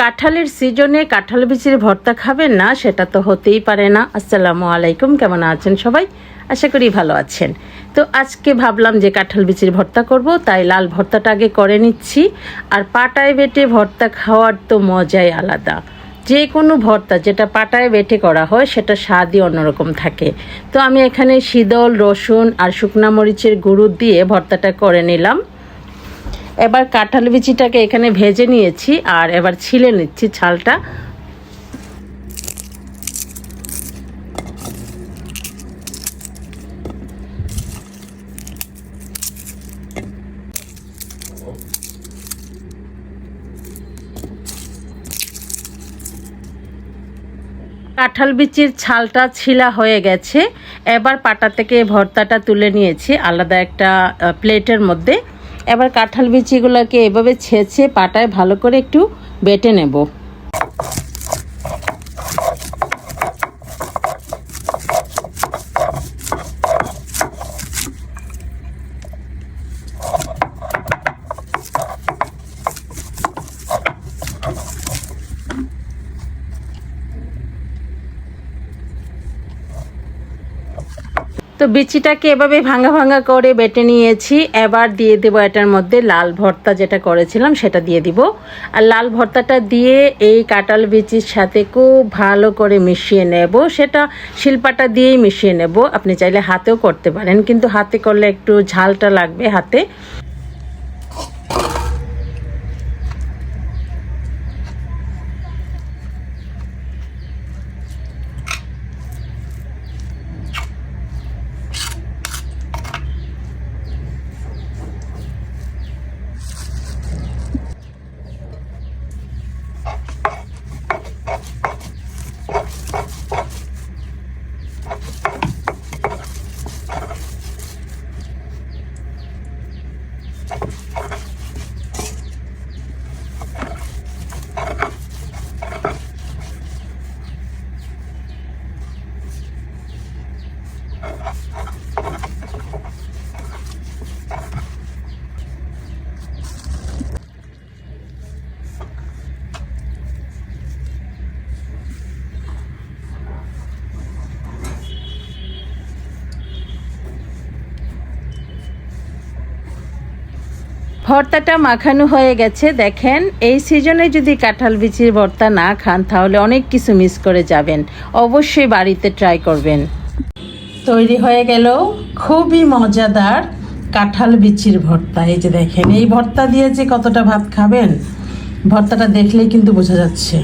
কাঁঠালের সিজনে কাঁঠাল বিচির ভর্তা খাবেন না, সেটা তো হতেই পারে না। আসসালামু আলাইকুম, কেমন আছেন সবাই? আশা করি ভালো আছেন। তো আজকে ভাবলাম যে কাঁঠাল বিচির ভর্তা করব, তাই লাল ভর্তাটা আগে করে নিচ্ছি। আর পাটায় বেটে ভর্তা খাওয়ার তো মজাই আলাদা। যে কোনো ভর্তা যেটা পাটায় বেটে করা হয়, সেটা স্বাদই অন্যরকম থাকে। তো আমি এখানে শীতল রসুন আর শুকনা মরিচের গুঁড়ো দিয়ে ভর্তাটা করে নিলাম। এবার কাঁঠাল বিচিটাকে এখানে ভেজে নিয়েছি আর এবার ছিলে নিচ্ছি ছালটা। কাঁঠাল বিচির ছালটা ছিলা হয়ে গেছে। এবার পাটা থেকে ভর্তাটা তুলে নিয়েছি। আলাদা একটা প্লেটের মধ্যে। এবার কাঁঠাল বিচিগুলোকে এভাবে ছেঁচে পাটায় ভালো করে একটু বেটে নেব। তো বিচিটাকে এভাবে ভাঙা ভাঙা করে বেটে নিয়েছি। এবার দিয়ে দেবো এটার মধ্যে লাল ভর্তা যেটা করেছিলাম, সেটা দিয়ে দিব। আর লাল ভর্তাটা দিয়ে এই কাঁঠাল বিচির সাথে খুব ভালো করে মিশিয়ে নেব। সেটা শিল্পাটা দিয়েই মিশিয়ে নেব। আপনি চাইলে হাতেও করতে পারেন, কিন্তু হাতে করলে একটু ঝালটা লাগবে হাতে। ভর্তাটা মাখানো হয়ে গেছে। দেখেন, এই সিজনে যদি কাঁঠাল বিচির ভর্তা না খান, তাহলে অনেক কিছু মিস করে যাবেন। অবশ্যই বাড়িতে ট্রাই করবেন। তৈরি হয়ে গেল খুবই মজাদার কাঁঠাল বিচির ভর্তা। এই যে দেখেন, এই ভর্তা দিয়ে যে কতটা ভাত খাবেন, ভর্তাটা দেখলেই কিন্তু বোঝা যাচ্ছে।